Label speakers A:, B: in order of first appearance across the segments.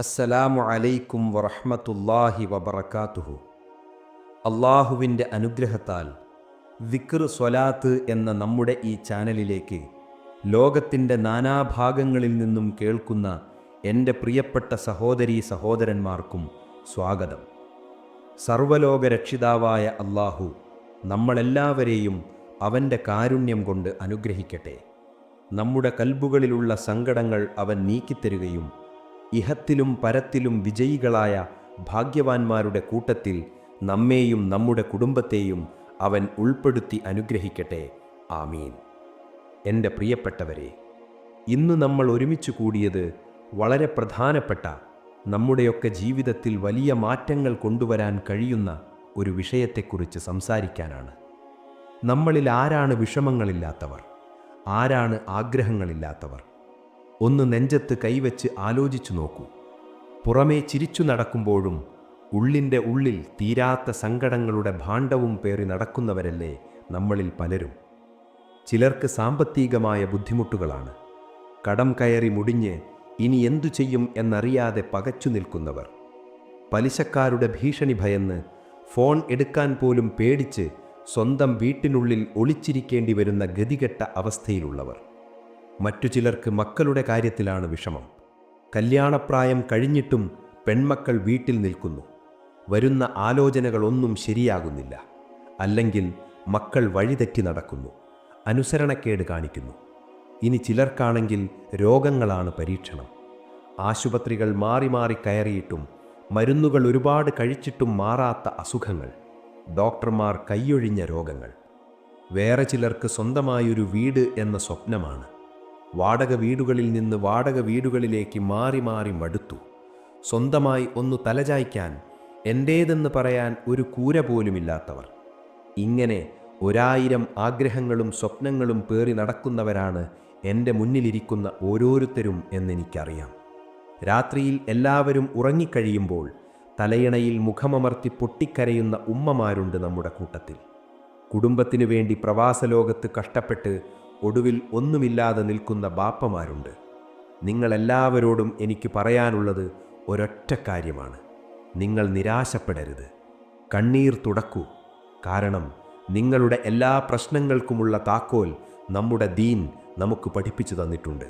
A: അസ്സലാമു അലൈക്കും വറഹമത്തല്ലാഹി വബറകാതുഹു. അള്ളാഹുവിന്റെ അനുഗ്രഹത്താൽ വിക്ർ സ്വലാത്ത് എന്ന നമ്മുടെ ഈ ചാനലിലേക്ക് ലോകത്തിന്റെ നാനാഭാഗങ്ങളിൽ നിന്നും കേൾക്കുന്ന എന്റെ പ്രിയപ്പെട്ട സഹോദരീ സഹോദരന്മാർക്കും സ്വാഗതം. സർവലോക രക്ഷിതാവായ അള്ളാഹു നമ്മളെല്ലാവരെയും അവന്റെ കാരുണ്യം കൊണ്ട് അനുഗ്രഹിക്കട്ടെ. നമ്മുടെ കൽബുകളിലുള്ള സങ്കടങ്ങൾ അവൻ നീക്കിത്തരുകയും ഇഹത്തിലും പരത്തിലും വിജയികളായ ഭാഗ്യവാന്മാരുടെ കൂട്ടത്തിൽ നമ്മെയും നമ്മുടെ കുടുംബത്തെയും അവൻ ഉൾപ്പെടുത്തി അനുഗ്രഹിക്കട്ടെ. ആമീൻ. എന്റെ പ്രിയപ്പെട്ടവരെ ഇന്ന് നമ്മൾ ഒരുമിച്ച് കൂടിയത് വളരെ പ്രധാനപ്പെട്ട നമ്മുടെയൊക്കെ ജീവിതത്തിൽ വലിയ മാറ്റങ്ങൾ കൊണ്ടുവരാൻ കഴിയുന്ന ഒരു വിഷയത്തെക്കുറിച്ച് സംസാരിക്കാനാണ്. നമ്മളിൽ ആരാണ് വിഷമങ്ങളില്ലാത്തവർ? ആരാണ് ആഗ്രഹങ്ങളില്ലാത്തവർ? ഒന്ന് നെഞ്ചത്ത് കൈവച്ച് ആലോചിച്ചു നോക്കൂ. പുറമേ ചിരിച്ചു നടക്കുമ്പോഴും ഉള്ളിന്റെ ഉള്ളിൽ തീരാത്ത സങ്കടങ്ങളുടെ ഭാണ്ഡവും പേറി നടക്കുന്നവരല്ലേ നമ്മളിൽ പലരും. ചിലർക്ക് സാമ്പത്തികമായ ബുദ്ധിമുട്ടുകളാണ്. കടം കയറി മുടിഞ്ഞ് ഇനി എന്തു ചെയ്യും എന്നറിയാതെ പകച്ചു നിൽക്കുന്നവർ. പലിശക്കാരുടെ ഭീഷണി ഭയന്ന് ഫോൺ എടുക്കാൻ പോലും പേടിച്ച് സ്വന്തം വീട്ടിനുള്ളിൽ ഒളിച്ചിരിക്കേണ്ടി വരുന്ന ഗതികെട്ട അവസ്ഥയിലുള്ളവർ. മറ്റു ചിലർക്ക് മക്കളുടെ കാര്യത്തിലാണ് വിഷമം. കല്യാണപ്രായം കഴിഞ്ഞിട്ടും പെൺമക്കൾ വീട്ടിൽ നിൽക്കുന്നു. വരുന്ന ആലോചനകളൊന്നും ശരിയാകുന്നില്ല. അല്ലെങ്കിൽ മക്കൾ വഴിതെറ്റി നടക്കുന്നു. അനുസരണക്കേട് കാണിക്കുന്നു. ഇനി ചിലർക്കാണെങ്കിൽ രോഗങ്ങളാണ് പരീക്ഷണം. ആശുപത്രികൾ മാറി മാറി കയറിയിട്ടും മരുന്നുകൾ ഒരുപാട് കഴിച്ചിട്ടും മാറാത്ത അസുഖങ്ങൾ. ഡോക്ടർമാർ കൈയൊഴിഞ്ഞ രോഗങ്ങൾ. വേറെ ചിലർക്ക് സ്വന്തമായൊരു വീട് എന്ന സ്വപ്നമാണ്. വാടക വീടുകളിൽ നിന്ന് വാടക വീടുകളിലേക്ക് മാറി മാറി മടുത്തു. സ്വന്തമായി ഒന്ന് തലചായ്ക്കാൻ എന്റേതെന്ന് പറയാൻ ഒരു കൂര പോലുമില്ലാത്തവർ. ഇങ്ങനെ ഒരായിരം ആഗ്രഹങ്ങളും സ്വപ്നങ്ങളും പേറി നടക്കുന്നവരാണ് എന്റെ മുന്നിലിരിക്കുന്ന ഓരോരുത്തരും എന്നെനിക്കറിയാം. രാത്രിയിൽ എല്ലാവരും ഉറങ്ങിക്കഴിയുമ്പോൾ തലയിണയിൽ മുഖമമർത്തി പൊട്ടിക്കരയുന്ന ഉമ്മമാരുണ്ട് നമ്മുടെ കൂട്ടത്തിൽ. കുടുംബത്തിനു വേണ്ടി പ്രവാസലോകത്ത് കഷ്ടപ്പെട്ട് ഒടുവിൽ ഒന്നുമില്ലാതെ നിൽക്കുന്ന ബാപ്പമാരുണ്ട്. നിങ്ങളെല്ലാവരോടും എനിക്ക് പറയാനുള്ളത് ഒരൊറ്റ കാര്യമാണ്. നിങ്ങൾ നിരാശപ്പെടരുത്. കണ്ണീർ തുടക്കൂ. കാരണം നിങ്ങളുടെ എല്ലാ പ്രശ്നങ്ങൾക്കുമുള്ള താക്കോൽ നമ്മുടെ ദീൻ നമുക്ക് പഠിപ്പിച്ചു തന്നിട്ടുണ്ട്.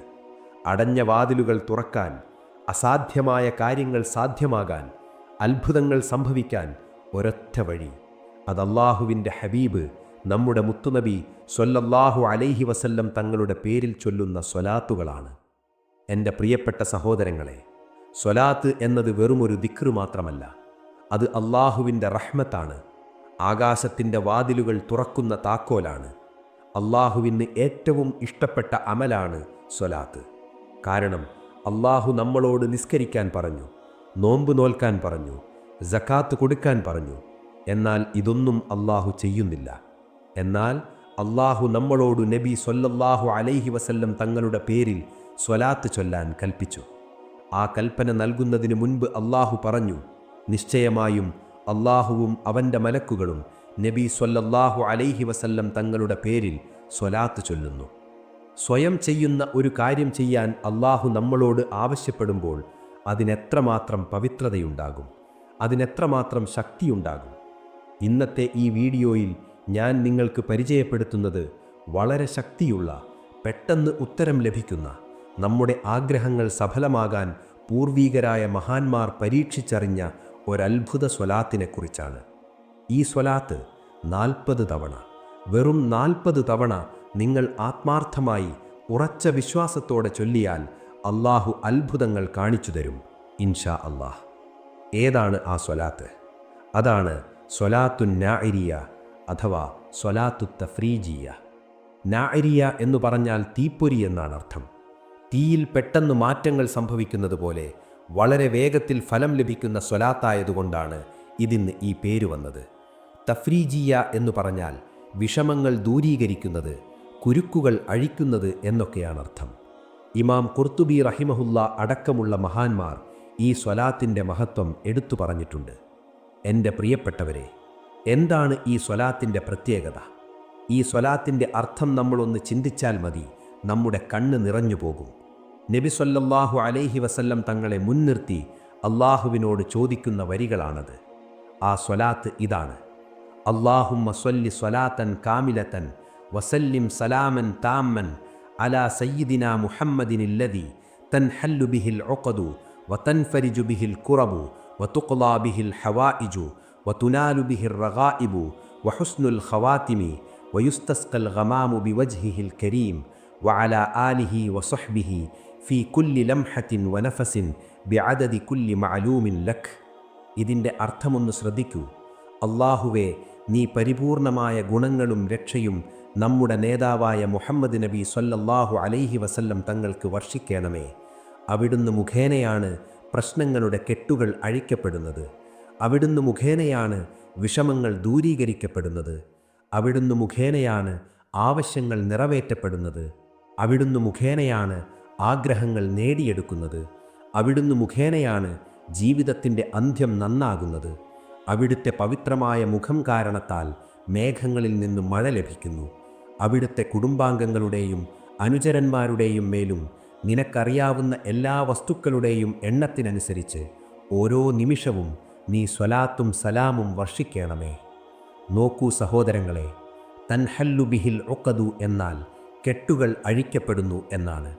A: അടഞ്ഞ വാതിലുകൾ തുറക്കാൻ അസാധ്യമായ കാര്യങ്ങൾ സാധ്യമാകാൻ അത്ഭുതങ്ങൾ സംഭവിക്കാൻ ഒരൊറ്റ വഴി. അത് അള്ളാഹുവിന്റെ ഹബീബ് നമ്മുടെ മുത്തുനബി സ്വല്ലല്ലാഹു അലൈഹി വസല്ലം തങ്ങളുടെ പേരിൽ ചൊല്ലുന്ന സ്വലാത്തുകളാണ്. എന്റെ പ്രിയപ്പെട്ട സഹോദരങ്ങളെ സ്വലാത്ത് എന്നത് വെറുമൊരു ദിക്റ് മാത്രമല്ല അത് അള്ളാഹുവിന്റെ റഹ്മത്താണ്. ആകാശത്തിന്റെ വാതിലുകൾ തുറക്കുന്ന താക്കോലാണ്. അള്ളാഹുവിന് ഏറ്റവും ഇഷ്ടപ്പെട്ട അമലാണ് സ്വലാത്ത്. കാരണം അള്ളാഹു നമ്മളോട് നിസ്കരിക്കാൻ പറഞ്ഞു നോമ്പ് നോൽക്കാൻ പറഞ്ഞു ജക്കാത്ത് കൊടുക്കാൻ പറഞ്ഞു. എന്നാൽ ഇതൊന്നും അള്ളാഹു ചെയ്യുന്നില്ല. എന്നാൽ അള്ളാഹു നമ്മളോടു നബി സൊല്ലല്ലാഹു അലൈഹി വസല്ലം തങ്ങളുടെ പേരിൽ സ്വലാത്ത് ചൊല്ലാൻ കൽപ്പിച്ചു. ആ കൽപ്പന നൽകുന്നതിന് മുൻപ് അള്ളാഹു പറഞ്ഞു നിശ്ചയമായും അള്ളാഹുവും അവന്റെ മലക്കുകളും നബി സൊല്ലല്ലാഹു അലൈഹി വസല്ലം തങ്ങളുടെ പേരിൽ സ്വലാത്ത് ചൊല്ലുന്നു. സ്വയം ചെയ്യുന്ന ഒരു കാര്യം ചെയ്യാൻ അള്ളാഹു നമ്മളോട് ആവശ്യപ്പെടുമ്പോൾ അതിനെത്രമാത്രം പവിത്രതയുണ്ടാകും? അതിനെത്രമാത്രം ശക്തിയുണ്ടാകും? ഇന്നത്തെ ഈ വീഡിയോയിൽ ഞാൻ നിങ്ങൾക്ക് പരിചയപ്പെടുത്തുന്നത് വളരെ ശക്തിയുള്ള പെട്ടെന്ന് ഉത്തരം ലഭിക്കുന്ന നമ്മുടെ ആഗ്രഹങ്ങൾ സഫലമാകാൻ പൂർവീകരായ മഹാന്മാർ പരീക്ഷിച്ചറിഞ്ഞ ഒരത്ഭുത സ്വലാത്തിനെക്കുറിച്ചാണ്. ഈ സ്വലാത്ത് നാൽപ്പത് തവണ വെറും നാൽപ്പത് തവണ നിങ്ങൾ ആത്മാർത്ഥമായി ഉറച്ച വിശ്വാസത്തോടെ ചൊല്ലിയാൽ അള്ളാഹു അത്ഭുതങ്ങൾ കാണിച്ചു തരും ഇൻഷാ അള്ളാഹ് ഏതാണ് ആ സ്വലാത്ത്? അതാണ് സ്വലാത്തു നാഇരിയ അഥവാ സ്വലാത്തു തഫ്രീജിയ. നാഇരിയ എന്നു പറഞ്ഞാൽ തീപ്പൊരി എന്നാണ് അർത്ഥം. തീയിൽ പെട്ടെന്ന് മാറ്റങ്ങൾ സംഭവിക്കുന്നത് പോലെ വളരെ വേഗത്തിൽ ഫലം ലഭിക്കുന്ന സ്വലാത്തായതുകൊണ്ടാണ് ഇതിന് ഈ പേര് വന്നത്. തഫ്രീജിയ എന്ന് പറഞ്ഞാൽ വിഷമങ്ങൾ ദൂരീകരിക്കുന്നത് കുരുക്കുകൾ അഴിക്കുന്നത് എന്നൊക്കെയാണ് അർത്ഥം. ഇമാം കുർത്തുബി റഹിമഹുല്ല അടക്കമുള്ള മഹാന്മാർ ഈ സ്വലാത്തിന്റെ മഹത്വം എടുത്തു പറഞ്ഞിട്ടുണ്ട്. എന്റെ പ്രിയപ്പെട്ടവരെ എന്താണ് ഈ സ്വലാത്തിന്റെ പ്രത്യേകത? ഈ സ്വലാത്തിന്റെ അർത്ഥം നമ്മളൊന്ന് ചിന്തിച്ചാൽ മതി നമ്മുടെ കണ്ണ് നിറഞ്ഞു പോകും. നബി സല്ലല്ലാഹു അലൈഹി വസല്ലം തങ്ങളെ മുൻനിർത്തി അള്ളാഹുവിനോട് ചോദിക്കുന്ന വരികളാണത്. ആ സ്വലാത്ത് ഇതാണ്. അള്ളാഹുമ്മ സ്വല്ലി സ്വലാത്തൻ കാമിലത്തൻ വസല്ലിം സലാമൻ താമൻ അലാ സയ്യിദിന മുഹമ്മദിനില്ലതി തൻ തൻഹല്ലു ബിഹിൽ ഉഖദു വതൻഫരിജു ബിഹിൽ കുറബു വതുഖ്ലാ ബിഹിൽ ഹവായിജു വതുനാലു ബിഹിർ റഗാഇബു വഹുസ്നുൽ ഖവാത്തിമി വയുസ്തസ്കൽ ഗമാമു ബിവജ്ഹിഹിൽ കരീം വഅല ആലിഹി വസഹ്ബിഹി في كل لمحه ونفس بعدد كل معلوم لك. ഇതിന്റെ അർത്ഥമൊന്ന് ശ്രദ്ധിക്കൂ. അള്ളാഹുവെ നീ പരിപൂർണമായ ഗുണങ്ങളും രക്ഷയും നമ്മുടെ നേതാവായ മുഹമ്മദ് നബി സൊല്ലാഹു അലൈഹി വസല്ലം തങ്ങൾക്ക് വർഷിക്കണമേ. അവിടുന്ന് മുഖേനയാണ് പ്രശ്നങ്ങളുടെ കെട്ടുകൾ അഴിക്കപ്പെടുന്നത്. അവിടുന്ന് മുഖേനയാണ് വിഷമങ്ങൾ ദൂരീകരിക്കപ്പെടുന്നത്. അവിടുന്ന് മുഖേനയാണ് ആവശ്യങ്ങൾ നിറവേറ്റപ്പെടുന്നത്. അവിടുന്ന് മുഖേനയാണ് ആഗ്രഹങ്ങൾ നേടിയെടുക്കുന്നത്. അവിടുന്ന് മുഖേനയാണ് ജീവിതത്തിന്റെ അന്ത്യം നന്നാകുന്നത്. അവിടുത്തെ പവിത്രമായ മുഖം കാരണത്താൽ മേഘങ്ങളിൽ നിന്ന് മഴ ലഭിക്കുന്നു. അവിടുത്തെ കുടുംബാംഗങ്ങളുടെയും അനുചരന്മാരുടെയും മേലും നിനക്കറിയാവുന്ന എല്ലാ വസ്തുക്കളുടെയും എണ്ണത്തിനനുസരിച്ച് ഓരോ നിമിഷവും നീ സ്വലാത്തും സലാമും വർഷിക്കണമേ. നോക്കൂ സഹോദരങ്ങളെ തൻഹല്ലു ബിഹിൽ ഒക്കതു എന്നാൽ കെട്ടുകൾ അഴിക്കപ്പെടുന്നു എന്നാണ്.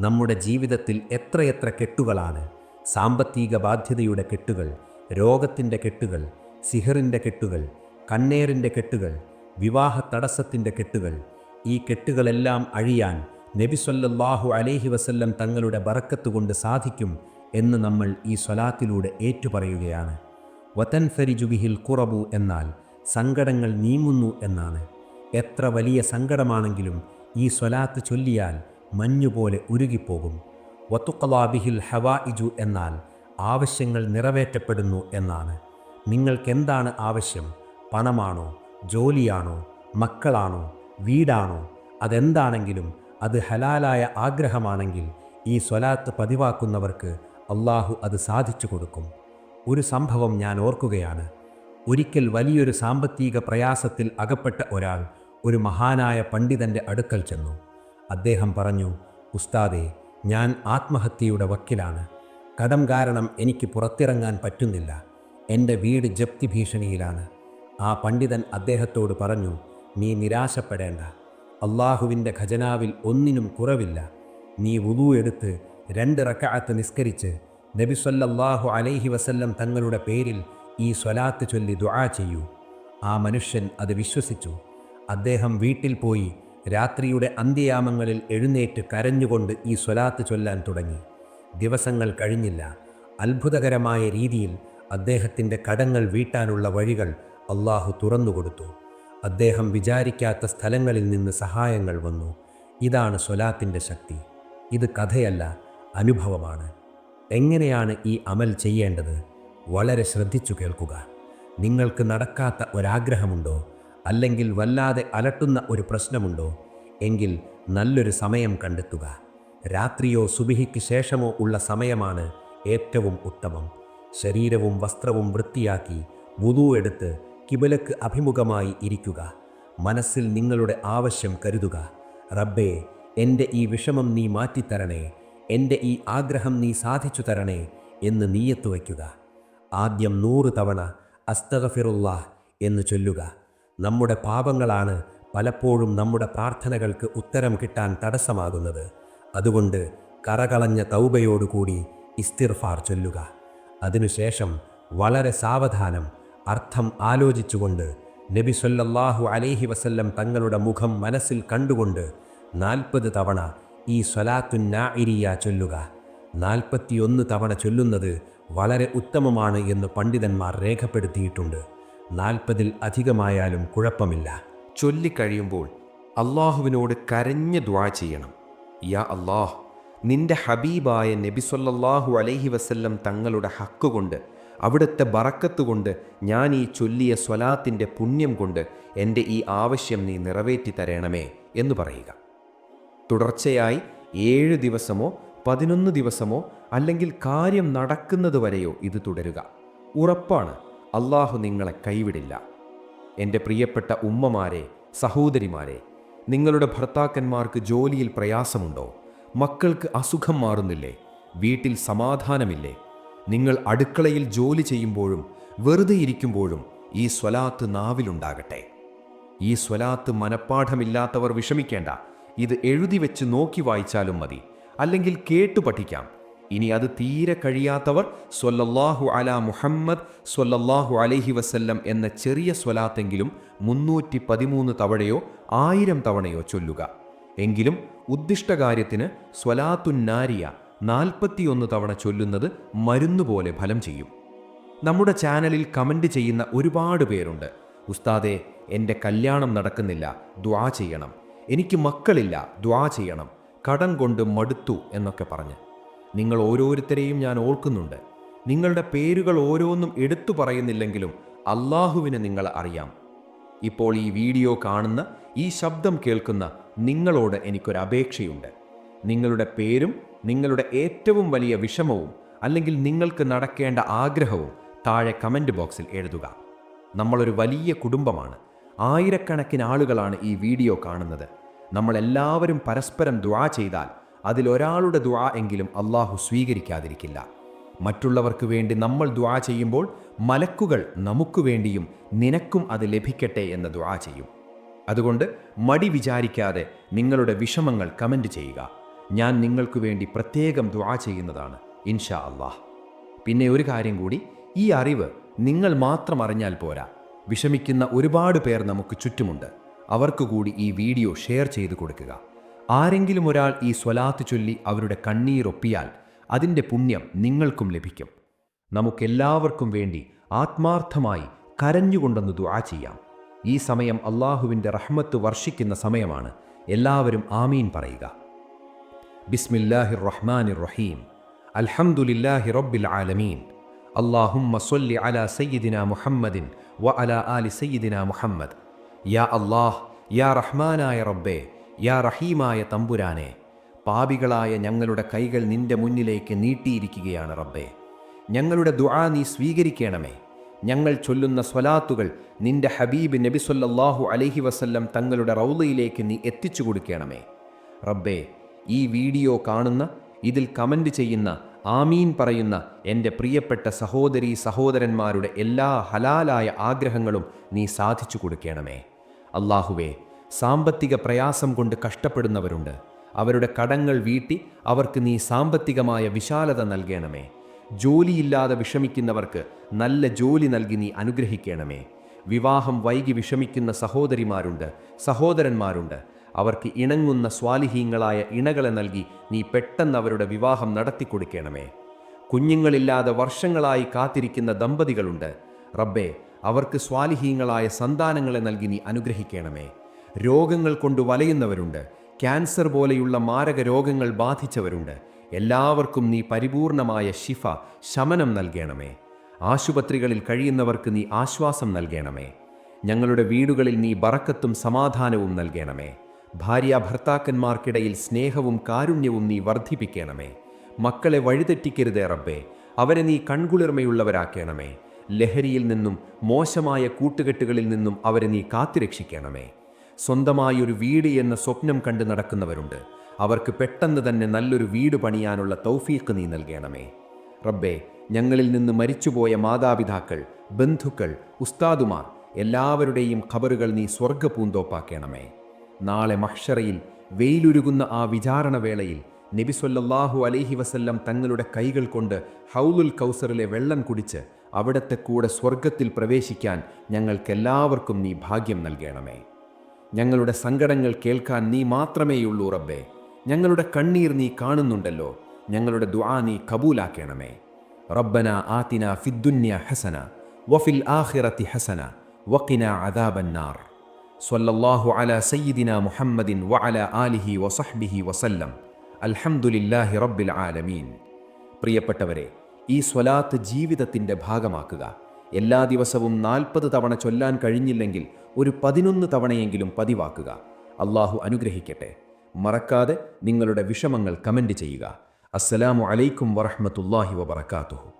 A: നമ്മുടെ ജീവിതത്തിൽ എത്രയെത്ര കെട്ടുകളാണ്. സാമ്പത്തിക ബാധ്യതയുടെ കെട്ടുകൾ രോഗത്തിന്റെ കെട്ടുകൾ സിഹറിന്റെ കെട്ടുകൾ കണ്ണേറിന്റെ കെട്ടുകൾ വിവാഹ തടസ്സത്തിന്റെ കെട്ടുകൾ ഈ കെട്ടുകളെല്ലാം അഴിയാൻ നബി അലേഹി അലൈഹി വസല്ലം തങ്ങളുടെ ബറക്കത്തുകൊണ്ട് സാധിക്കും എന്ന് നമ്മൾ ഈ സ്വലാത്തിലൂടെ ഏറ്റുപറയുകയാണ്. വതൻ ബിഹിൽ കുറബു എന്നാൽ സങ്കടങ്ങൾ നീങ്ങുന്നു എന്നാണ്. എത്ര വലിയ സങ്കടമാണെങ്കിലും ഈ സ്വലാത്ത് ചൊല്ലിയാൽ മഞ്ഞുപോലെ ഉരുകിപ്പോകും. വത്തുക്കലാബിഹിൽ ഇജു എന്നാൽ ആവശ്യങ്ങൾ നിറവേറ്റപ്പെടുന്നു എന്നാണ്. നിങ്ങൾക്കെന്താണ് ആവശ്യം? പണമാണോ? ജോലിയാണോ? മക്കളാണോ? വീടാണോ? അതെന്താണെങ്കിലും അത് ഹലാലായ ആഗ്രഹമാണെങ്കിൽ ഈ സ്വലാത്ത് പതിവാക്കുന്നവർക്ക് അള്ളാഹു അത് സാധിച്ചു കൊടുക്കും. ഒരു സംഭവം ഞാൻ ഓർക്കുകയാണ്. ഒരിക്കൽ വലിയൊരു സാമ്പത്തിക പ്രയാസത്തിൽ അകപ്പെട്ട ഒരാൾ ഒരു മഹാനായ പണ്ഡിതന്റെ അടുക്കൽ ചെന്നു. അദ്ദേഹം പറഞ്ഞു ഉസ്താദെ ഞാൻ ആത്മഹത്യയുടെ വക്കിലാണ്. കടം കാരണം എനിക്ക് പുറത്തിറങ്ങാൻ പറ്റുന്നില്ല. എന്റെ വീട് ജപ്തി ഭീഷണിയിലാണ് ആ പണ്ഡിതൻ അദ്ദേഹത്തോട് പറഞ്ഞു നീ നിരാശപ്പെടേണ്ട. അള്ളാഹുവിന്റെ ഖജനാവിൽ ഒന്നിനും കുറവില്ല. നീ വുതു എടുത്ത് രണ്ട് റക്കാത്ത് നിസ്കരിച്ച് നബി സല്ലല്ലാഹു അലൈഹി വസല്ലം തങ്ങളുടെ പേരിൽ ഈ സ്വലാത്ത് ചൊല്ലി ദുആ ചെയ്യൂ. ആ മനുഷ്യൻ അത് വിശ്വസിച്ചു. അദ്ദേഹം വീട്ടിൽ പോയി രാത്രിയുടെ അന്ത്യയാമങ്ങളിൽ എഴുന്നേറ്റ് കരഞ്ഞുകൊണ്ട് ഈ സ്വലാത്ത് ചൊല്ലാൻ തുടങ്ങി. ദിവസങ്ങൾ കഴിഞ്ഞില്ല. അത്ഭുതകരമായ രീതിയിൽ അദ്ദേഹത്തിന്റെ കടങ്ങൾ വീട്ടാനുള്ള വഴികൾ അള്ളാഹു തുറന്നുകൊടുത്തു അദ്ദേഹം വിചാരിക്കാത്ത സ്ഥലങ്ങളിൽ നിന്ന് സഹായങ്ങൾ വന്നു. ഇതാണ് സ്വലാത്തിന്റെ ശക്തി. ഇത് കഥയല്ല അനുഭവമാണ്. എങ്ങനെയാണ് ഈ അമൽ ചെയ്യേണ്ടത്? വളരെ ശ്രദ്ധിച്ചു കേൾക്കുക. നിങ്ങൾക്ക് നടക്കാത്ത ഒരാഗ്രഹമുണ്ടോ? അല്ലെങ്കിൽ വല്ലാതെ അലട്ടുന്ന ഒരു പ്രശ്നമുണ്ടോ? എങ്കിൽ നല്ലൊരു സമയം കണ്ടെത്തുക. രാത്രിയോ സുബിഹിക്ക് ശേഷമോ ഉള്ള സമയമാണ് ഏറ്റവും ഉത്തമം. ശരീരവും വസ്ത്രവും വൃത്തിയാക്കി വുതു എടുത്ത് കിബലക്ക് അഭിമുഖമായി ഇരിക്കുക. മനസ്സിൽ നിങ്ങളുടെ ആവശ്യം കരുതുക. റബ്ബേ എന്റെ ഈ വിഷമം നീ മാറ്റിത്തരണേ. എന്റെ ഈ ആഗ്രഹം നീ സാധിച്ചു തരണേ എന്ന് നീയത്ത് വയ്ക്കുക. ആദ്യം നൂറ് തവണ അസ്തഗഫിറുല്ലാഹ് എന്ന് ചൊല്ലുക. നമ്മുടെ പാപങ്ങളാണ് പലപ്പോഴും നമ്മുടെ പ്രാർത്ഥനകൾക്ക് ഉത്തരം കിട്ടാൻ തടസ്സമാകുന്നത്. അതുകൊണ്ട് കറകളഞ്ഞ തൗബയോടുകൂടി ഇസ്തിർഫാർ ചൊല്ലുക. അതിനുശേഷം വളരെ സാവധാനം അർത്ഥം ആലോചിച്ചുകൊണ്ട് നബി സൊല്ലാഹു അലൈഹി വസല്ലം തങ്ങളുടെ മുഖം മനസ്സിൽ കണ്ടുകൊണ്ട് നാൽപ്പത് തവണ ഈ സ്വലാത്തു നാഇരിയ ചൊല്ലുക. നാൽപ്പത്തിയൊന്ന് തവണ ചൊല്ലുന്നത് വളരെ ഉത്തമമാണ് എന്ന് പണ്ഡിതന്മാർ രേഖപ്പെടുത്തിയിട്ടുണ്ട്. നാൽപ്പതിൽ അധികമായാലും കുഴപ്പമില്ല.
B: ചൊല്ലിക്കഴിയുമ്പോൾ അള്ളാഹുവിനോട് കരഞ്ഞ് ദ്വാ ചെയ്യണം. യാ അള്ളാഹ് നിന്റെ ഹബീബായ നബി സല്ലല്ലാഹു അലൈഹി വസല്ലം തങ്ങളുടെ ഹക്ക് കൊണ്ട് അവിടുത്തെ ബറക്കത്ത് കൊണ്ട് ഞാൻ ഈ ചൊല്ലിയ സ്വലാത്തിന്റെ പുണ്യം കൊണ്ട് എന്റെ ഈ ആവശ്യം നീ നിറവേറ്റി തരണമേ എന്ന് പറയുക. തുടർച്ചയായി ഏഴ് ദിവസമോ പതിനൊന്ന് ദിവസമോ അല്ലെങ്കിൽ കാര്യം നടക്കുന്നത് വരെയോ ഇത് തുടരുക. ഉറപ്പാണ് അള്ളാഹു നിങ്ങളെ കൈവിടില്ല. എന്റെ പ്രിയപ്പെട്ട ഉമ്മമാരെ സഹോദരിമാരെ നിങ്ങളുടെ ഭർത്താക്കന്മാർക്ക് ജോലിയിൽ പ്രയാസമുണ്ടോ? മക്കൾക്ക് അസുഖം മാറുന്നില്ലേ? വീട്ടിൽ സമാധാനമില്ലേ? നിങ്ങൾ അടുക്കളയിൽ ജോലി ചെയ്യുമ്പോഴും വെറുതെ ഇരിക്കുമ്പോഴും ഈ സ്വലാത്ത് നാവിലുണ്ടാകട്ടെ. ഈ സ്വലാത്ത് മനപ്പാഠമില്ലാത്തവർ വിഷമിക്കേണ്ട. ഇത് എഴുതി വെച്ച് നോക്കി വായിച്ചാലും മതി. അല്ലെങ്കിൽ കേട്ടു പഠിക്കാം. ഇനി അത് തീരെ കഴിയാത്തവർ സ്വല്ലല്ലാഹു അല മുഹമ്മദ് സ്വല്ലല്ലാഹു അലൈഹി വസല്ലം എന്ന ചെറിയ സ്വലാത്തെങ്കിലും മുന്നൂറ്റി പതിമൂന്ന് തവണയോ ആയിരം തവണയോ ചൊല്ലുക. എങ്കിലും ഉദ്ദിഷ്ടകാര്യത്തിന് സ്വലാത്തുന്നാരിയ നാൽപ്പത്തിയൊന്ന് തവണ ചൊല്ലുന്നത് മരുന്നുപോലെ ഫലം ചെയ്യും. നമ്മുടെ ചാനലിൽ കമന്റ് ചെയ്യുന്ന ഒരുപാട് പേരുണ്ട്. ഉസ്താദെ എന്റെ കല്യാണം നടക്കുന്നില്ല. ദ്വാ ചെയ്യണം. എനിക്ക് മക്കളില്ല ദ്വാ ചെയ്യണം കടം കൊണ്ട് മടുത്തു എന്നൊക്കെ പറഞ്ഞ്. നിങ്ങൾ ഓരോരുത്തരെയും ഞാൻ ഓർക്കുന്നുണ്ട്. നിങ്ങളുടെ പേരുകൾ ഓരോന്നും എടുത്തു പറയുന്നില്ലെങ്കിലും അള്ളാഹുവിനെ നിങ്ങൾ അറിയാം. ഇപ്പോൾ ഈ വീഡിയോ കാണുന്ന ഈ ശബ്ദം കേൾക്കുന്ന നിങ്ങളോട് എനിക്കൊരു അപേക്ഷയുണ്ട്. നിങ്ങളുടെ പേരും നിങ്ങളുടെ ഏറ്റവും വലിയ വിഷമവും അല്ലെങ്കിൽ നിങ്ങൾക്ക് നടക്കേണ്ട ആഗ്രഹവും താഴെ കമന്റ് ബോക്സിൽ എഴുതുക. നമ്മളൊരു വലിയ കുടുംബമാണ്. ആയിരക്കണക്കിന് ആളുകളാണ് ഈ വീഡിയോ കാണുന്നത്. നമ്മളെല്ലാവരും പരസ്പരം ദുവാ ചെയ്താൽ അതിലൊരാളുടെ ദുവാ എങ്കിലും അള്ളാഹു സ്വീകരിക്കാതിരിക്കില്ല. മറ്റുള്ളവർക്ക് വേണ്ടി നമ്മൾ ദുവാ ചെയ്യുമ്പോൾ മലക്കുകൾ നമുക്ക് വേണ്ടിയും നിനക്കും അത് ലഭിക്കട്ടെ എന്ന് ദുവാ ചെയ്യും. അതുകൊണ്ട് മടി വിചാരിക്കാതെ നിങ്ങളുടെ വിഷമങ്ങൾ കമന്റ് ചെയ്യുക. ഞാൻ നിങ്ങൾക്ക് വേണ്ടി പ്രത്യേകം ദുവാ ചെയ്യുന്നതാണ് ഇൻഷാ അള്ളാഹ് പിന്നെ ഒരു കാര്യം കൂടി ഈ അറിവ് നിങ്ങൾ മാത്രം അറിഞ്ഞാൽ പോരാ. വിഷമിക്കുന്ന ഒരുപാട് പേർ നമുക്ക് ചുറ്റുമുണ്ട്. അവർക്ക് കൂടി ഈ വീഡിയോ ഷെയർ ചെയ്തു കൊടുക്കുക. ആരെങ്കിലും ഒരാൾ ഈ സ്വലാത്ത് ചൊല്ലി അവരുടെ കണ്ണീരൊപ്പിയാൽ അതിന്റെ പുണ്യം നിങ്ങൾക്കും ലഭിക്കും. നമുക്കെല്ലാവർക്കും വേണ്ടി ആത്മാർത്ഥമായി കരഞ്ഞുകൊണ്ടെന്ന് ദുആ ചെയ്യാം. ഈ സമയം അള്ളാഹുവിന്റെ റഹ്മത്ത് വർഷിക്കുന്ന സമയമാണ്. എല്ലാവരും ആമീൻ പറയുക. ബിസ്മില്ലാഹിർ റഹ്മാനിർ റഹീം അൽഹംദുലില്ലാഹി റബ്ബിൽ ആലമീൻ. അല്ലാഹുമ്മ സ്വല്ലി അല സയ്യിദിന മുഹമ്മദിൻ വ അല ആലി സയ്യിദിന മുഹമ്മദ്. യാ അല്ലാഹ് യാ റഹ്മാനായ റബ്ബേ യാ റഹീമായ തമ്പുരാനെ പാപികളായ ഞങ്ങളുടെ കൈകൾ നിന്റെ മുന്നിലേക്ക് നീട്ടിയിരിക്കുകയാണ് റബ്ബേ. ഞങ്ങളുടെ ദുആ നീ സ്വീകരിക്കണമേ. ഞങ്ങൾ ചൊല്ലുന്ന സ്വലാത്തുകൾ നിന്റെ ഹബീബ് നബി സല്ലല്ലാഹു അലൈഹി വസല്ലം തങ്ങളുടെ റൗലയിലേക്ക് നീ എത്തിച്ചു കൊടുക്കണമേ. റബ്ബേ ഈ വീഡിയോ കാണുന്ന ഇതിൽ കമന്റ് ചെയ്യുന്ന ആമീൻ പറയുന്ന എന്റെ പ്രിയപ്പെട്ട സഹോദരീ സഹോദരന്മാരുടെ എല്ലാ ഹലാലായ ആഗ്രഹങ്ങളും നീ സാധിച്ചു കൊടുക്കണമേ. അള്ളാഹുവേ സാമ്പത്തിക പ്രയാസം കൊണ്ട് കഷ്ടപ്പെടുന്നവരുണ്ട്. അവരുടെ കടങ്ങൾ വീട്ടി അവർക്ക് നീ സാമ്പത്തികമായ വിശാലത നൽകണമേ. ജോലിയില്ലാതെ വിഷമിക്കുന്നവർക്ക് നല്ല ജോലി നൽകി നീ അനുഗ്രഹിക്കണമേ. വിവാഹം വൈകി വിഷമിക്കുന്ന സഹോദരിമാരുണ്ട് സഹോദരന്മാരുണ്ട്. അവർക്ക് ഇണങ്ങുന്ന സ്വാലിഹീങ്ങളായ ഇണകളെ നൽകി നീ പെട്ടെന്ന് അവരുടെ വിവാഹം നടത്തിക്കൊടുക്കണമേ കുഞ്ഞുങ്ങളില്ലാതെ വർഷങ്ങളായി കാത്തിരിക്കുന്ന ദമ്പതികളുണ്ട്. റബ്ബേ അവർക്ക് സ്വാലിഹീങ്ങളായ സന്താനങ്ങളെ നൽകി നീ അനുഗ്രഹിക്കണമേ. രോഗങ്ങൾ കൊണ്ട് വലയുന്നവരുണ്ട്. ക്യാൻസർ പോലെയുള്ള മാരക രോഗങ്ങൾ ബാധിച്ചവരുണ്ട്. എല്ലാവർക്കും നീ പരിപൂർണമായ ശിഫ ശമനം നൽകണമേ. ആശുപത്രികളിൽ കഴിയുന്നവർക്ക് നീ ആശ്വാസം നൽകണമേ. ഞങ്ങളുടെ വീടുകളിൽ നീ ബറക്കത്തും സമാധാനവും നൽകണമേ. ഭാര്യ ഭർത്താക്കന്മാർക്കിടയിൽ സ്നേഹവും കാരുണ്യവും നീ വർദ്ധിപ്പിക്കണമേ. മക്കളെ വഴിതെറ്റിക്കരുതേ റബ്ബേ. അവരെ നീ കൺകുളിർമയുള്ളവരാക്കണമേ. ലഹരിയിൽ നിന്നും മോശമായ കൂട്ടുകെട്ടുകളിൽ നിന്നും അവരെ നീ കാത്തിരക്ഷിക്കണമേ. സ്വന്തമായൊരു വീട് എന്ന സ്വപ്നം കണ്ട് നടക്കുന്നവരുണ്ട്. അവർക്ക് പെട്ടെന്ന് തന്നെ നല്ലൊരു വീട് പണിയാനുള്ള തൗഫീക്ക് നീ നൽകണമേ. റബ്ബേ ഞങ്ങളിൽ നിന്ന് മരിച്ചുപോയ മാതാപിതാക്കൾ ബന്ധുക്കൾ ഉസ്താദുമാർ എല്ലാവരുടെയും ഖബറുകൾ നീ സ്വർഗപൂന്തോപ്പാക്കണമേ നാളെ മഹ്ഷറയിൽ വെയിലുരുകുന്ന ആ വിചാരണവേളയിൽ നബി സല്ലല്ലാഹു അലൈഹി വസല്ലം തങ്ങളുടെ കൈകൾ കൊണ്ട് ഹൗലുൽ കൗസറിലെ വെള്ളം കുടിച്ച് അവിടത്തെ കൂടെ സ്വർഗത്തിൽ പ്രവേശിക്കാൻ ഞങ്ങൾക്കെല്ലാവർക്കും നീ ഭാഗ്യം നൽകണമേ. ഞങ്ങളുടെ സങ്കടങ്ങൾ കേൾക്കാൻ നീ മാത്രമേയുള്ളൂ റബ്ബേ. ഞങ്ങളുടെ കണ്ണീർ നീ കാണുന്നുണ്ടല്ലോ. ഞങ്ങളുടെ ദുആ നീ കബൂലാക്കണമേ. റബ്ബന ആതിന ഫിദ്ദുന്യ ഹസന വഫിൽ ആഖിറത്തി ഹസന വഖിന അദാബന്നാർ. സ്വല്ലല്ലാഹു അല സയ്യിദിന മുഹമ്മദിൻ വഅല ആലിഹി വസഹ്ബിഹി വസല്ലം. അൽഹംദുലില്ലാഹി റബ്ബിൽ ആലമീൻ. പ്രിയപ്പെട്ടവരെ ഈ സ്വലാത്ത് ജീവിതത്തിന്റെ ഭാഗമാക്കുക. എല്ലാ ദിവസവും നാൽപ്പത് തവണ ചൊല്ലാൻ കഴിഞ്ഞില്ലെങ്കിൽ ഒരു പതിനൊന്ന് തവണയെങ്കിലും പതിവാക്കുക. അള്ളാഹു അനുഗ്രഹിക്കട്ടെ. മറക്കാതെ നിങ്ങളുടെ വിഷമങ്ങൾ കമന്റ് ചെയ്യുക. അസ്സലാമു അലൈക്കും വറഹമത്തല്ലാഹി വബറകാതുഹു.